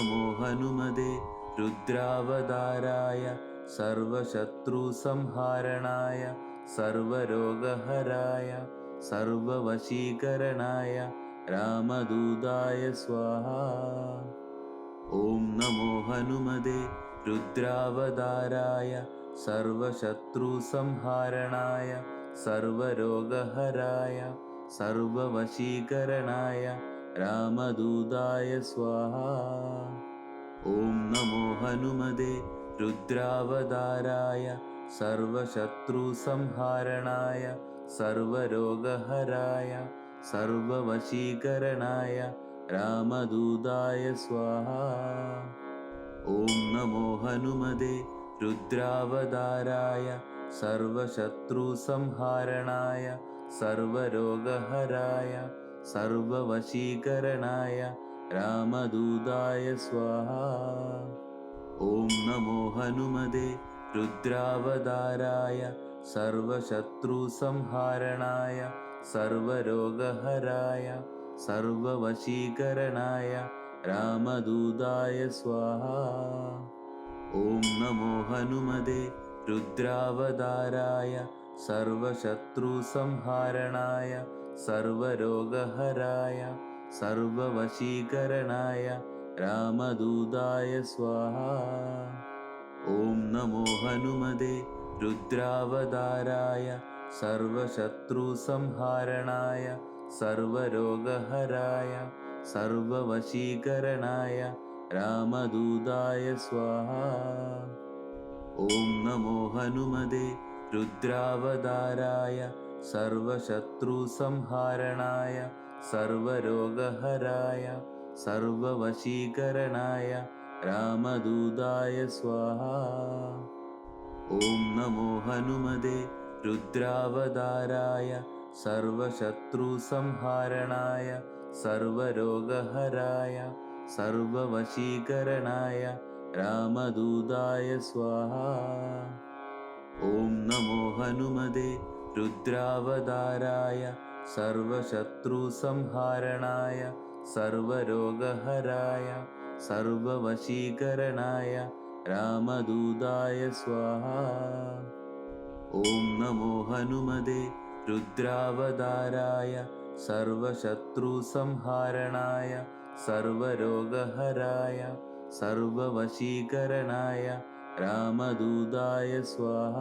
നമോ ഹനുമതേ രുദ്രാവതാരായ സർവശത്രുസംഹാരണായ സർവരോഗഹരായ സർവവശീകരണായ രാമദൂതായ സ്വാഹ ഓം നമോ ഹനുമതേ രുദ്രാവതാരായ സർവശത്രുസംഹാരണായ സർവരോഗഹരായ സർവവശീകരണായ रामदूताय स्वाहा। ॐ नमो हनुमदे रुद्रावताराय सर्वशत्रुसंहारणाय सर्वरोगहराय सर्ववशीकरणाय रामदूताय स्वाहा। ॐ नमो हनुमदे रुद्रावताराय सर्वशत्रुसंहारणाय सर्वरोगहराय സർവവശീകരണായ രാമദൂതായ സ്വാഹ. ഓം നമോ ഹനുമതേ രുദ്രാവതാരായ സർവശത്രുസംഹാരണായ സർവരോഗഹരായ സർവവശീകരണായ രാമദൂതായ സ്വാഹ. ഓം നമോ ഹനുമതേ രുദ്രാവതാരായ സർവശത്രുസംഹാരണായ സർവരോഗഹരായ സർവവശീകരണായ രാമദൂതായ സ്വാഹ. ഓം നമോ ഹനുമതേ രുദ്രാവതാരായ സർവശത്രുസംഹാരണായ സർവരോഗഹരായ സർവവശീകരണായ രാമദൂതായ സ്വാഹ. ഓം നമോ ഹനുമതേ രുദ്രാവതാരായ സർവശത്രുസംഹാരണായ സർവരോഗഹരായ സർവവശീകരണായ രാമദൂതായ സ്വാഹ. ഓം നമോ ഹനുമതേ രുദ്രാവതാരായ സർവശത്രുസംഹാരണായ സർവരോഗഹരായ സർവവശീകരണായ രാമദൂതായ സ്വാഹ. ഓം നമോ ഹനുമതേ രുദ്രാവതാരായ സർവശത്രുസംഹാരണായ സർവരോഗഹരായ സർവവശീകരണായ രാമദൂതായ സ്വാഹ. ഓം നമോ ഹനുമതേ രുദ്രാവതാരായ സർവശത്രുസംഹാരണായ സർവരോഗഹരായ സർവവശീകരണായ രാമദൂതായ സ്വാഹ.